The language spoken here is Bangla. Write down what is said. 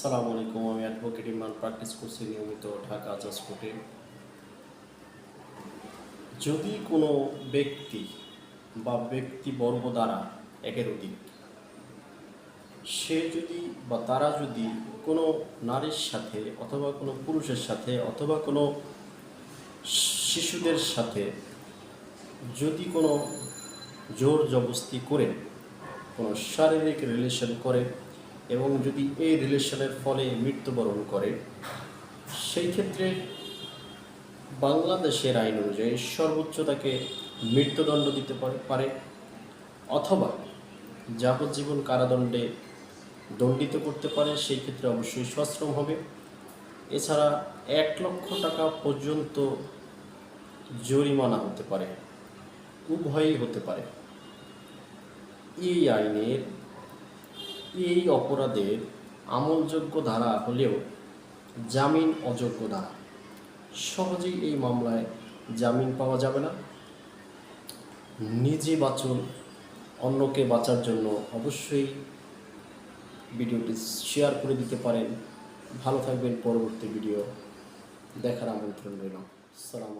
সালাম আলাইকুম, আমি অ্যাডভোকেট ইমান প্র্যাকটিস করছি নিয়মিত ঢাকা জাজ কোর্টে যদি কোনো ব্যক্তি বা ব্যক্তিবর্গ দ্বারা একের অধিক, সে যদি বা তারা যদি কোনো নারীর সাথে অথবা কোনো পুরুষের সাথে অথবা কোনো শিশুদের সাথে যদি কোনো জোর জবস্তি করে, কোনো শারীরিক রিলেশন করে এবং যদি এই রিলেশনের ফলে মৃত্যুবরণ করে, সেই ক্ষেত্রে বাংলাদেশের আইন অনুযায়ী সর্বোচ্চ তাকে মৃত্যুদণ্ড দিতে পারে অথবা যাবজ্জীবন কারাদণ্ডে দণ্ডিত করতে পারে, সেই ক্ষেত্রে অবশ্যই সশ্রম হবে। এছাড়া এক লক্ষ টাকা পর্যন্ত জরিমানা হতে পারে, উভয়ই হতে পারে। এই আইনের এই অপরাধের আমলযোগ্য ধারা হলেও জামিন অযোগ্য ধারা। সহজেই এই মামলায় জামিন পাওয়া যাবে না। নিজে বাঁচুন, অন্যকে বাঁচার জন্য অবশ্যই ভিডিওটি শেয়ার করে দিতে পারেন। ভালো থাকবেন, পরবর্তী ভিডিও দেখার আমন্ত্রণ রইল। আলাইকুম।